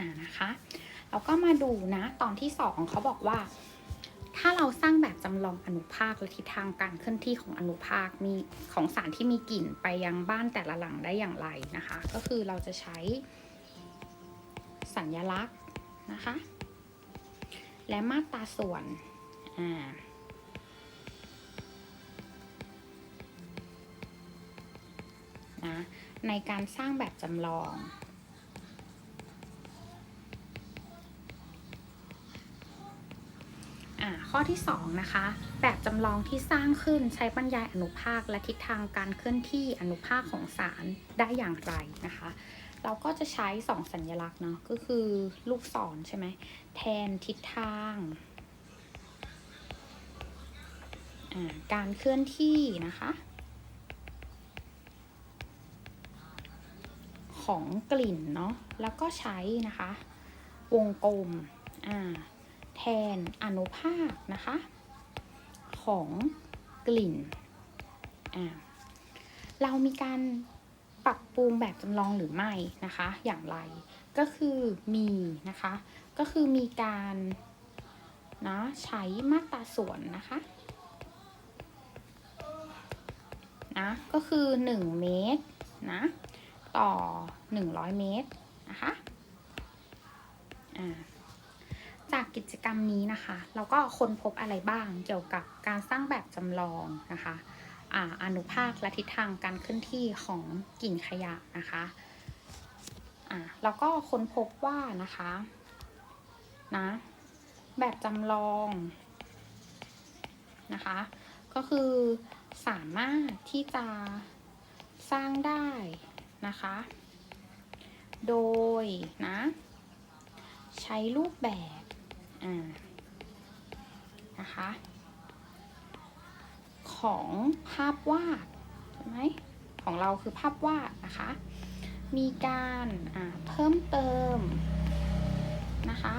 อ่านะคะเราก็มาดูนะตอนที่สองเขาบอกว่า ถ้าเราสร้างแบบจำลองอนุภาคและทิศทางการเคลื่อนที่ของอนุภาคมีของสารที่มีกลิ่นไปยังบ้านแต่ละหลังได้อย่างไรนะคะ ก็คือเราจะใช้สัญลักษณ์นะคะ และมาตราส่วนอ่านะในการสร้างแบบจำลอง อ่า ข้อที่ 2 นะคะ แบบจำลองที่สร้างขึ้นใช้บรรยายอนุภาคและทิศทางการเคลื่อนที่อนุภาคของสารได้อย่างไรนะคะ เราก็จะใช้ 2 สัญลักษณ์เนาะก็คือลูกศรใช่ไหมแทนทิศทางการเคลื่อนที่นะคะ ของกลิ่นเนาะแล้วก็ใช้นะคะ วงกลมอ่า แทนอนุภาคนะคะ ของกลิ่น อ่า เรามีการปรับปรุงแบบจำลองหรือไม่นะคะ อย่างไร ก็คือมีนะคะ ก็คือมีการนะใช้มาตราส่วนนะคะนะก็คือ 1 เมตรนะต่อ 100 เมตรนะคะอ่า จากกิจกรรมนี้นะคะเราก็ค้นพบอะไรบ้างเกี่ยวกับการสร้างแบบจำลองนะคะอ่าอนุภาคและทิศทางการเคลื่อนที่ของกิ่งขยะนะคะอ่าแล้วก็ค้นพบว่านะคะนะแบบจำลองนะคะก็คือสามารถที่จะสร้างได้นะคะ โดยนะ ใช้รูปแบบ อ่านะคะ ของภาพวาดใช่ไหมของเราคือภาพวาดนะคะ มีการเพิ่มเติมนะคะ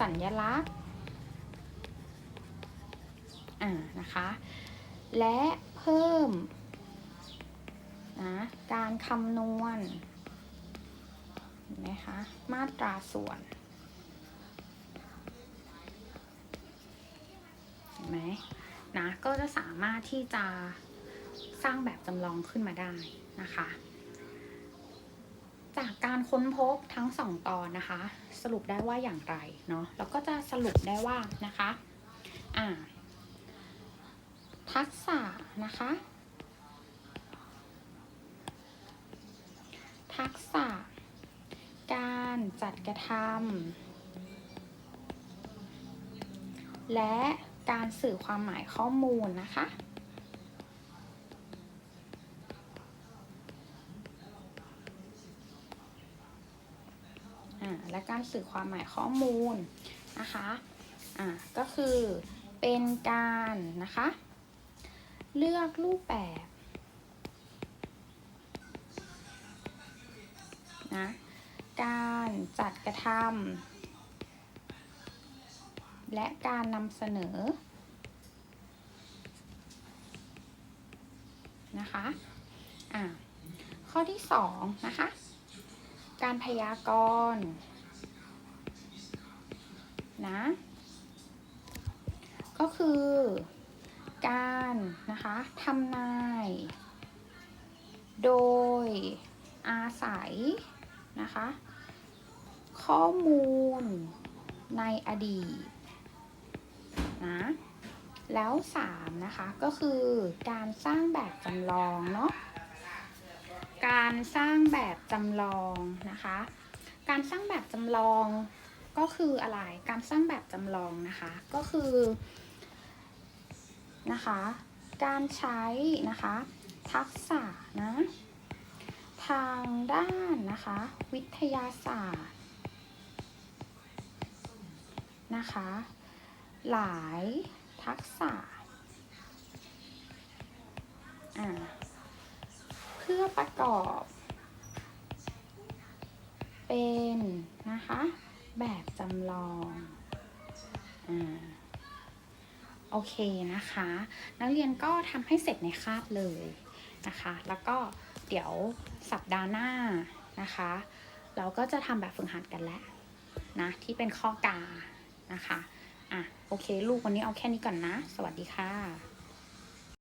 สัญลักษณ์นะคะ และเพิ่มนะการคำนวณนไหมคะมาตราส่วน เห็นไหม นะก็จะสามารถที่จะสร้างแบบจำลองขึ้นมาได้นะคะ จากการค้นพบทั้งสองตอนนะคะ สรุปได้ว่าอย่างไรเนาะแล้วก็จะสรุปได้ว่านะคะอ่าทักษะนะคะ ทักษะ การจัดกระทำและ การสื่อความหมายข้อมูลนะคะ และการสื่อความหมายข้อมูลนะคะอ่าก็คือเป็นการนะคะ เลือกรูปแบบนะการจัดกระทำ และการนำเสนอนะคะอ่าข้อที่สองนะคะ การพยากรณ์นะก็คือการนะคะทำนาย โดยอาศัยนะคะ ข้อมูลในอดีต นะ แล้วสามนะคะ ก็คือการสร้างแบบจำลองเนาะการสร้างแบบจำลองนะคะ การสร้างแบบจำลองก็คืออะไร การสร้างแบบจำลองนะคะ ก็คือนะคะ การใช้นะคะ ทักษะนะ ทางด้านนะคะ วิทยาศาสตร์นะคะ หลายทักษะเพื่อประกอบ เป็นนะคะ แบบจำลองอโอเคนะคะ นักเรียนก็ทำให้เสร็จในคาบเลยนะคะ แล้วก็เดี๋ยวสัปดาห์หน้านะคะ เราก็จะทำแบบฝึกหัดกันแล้วนะ ที่เป็นข้อกานะคะ อะโอเค ลูกวันนี้เอาแค่นี้ก่อนนะ สวัสดีค่ะ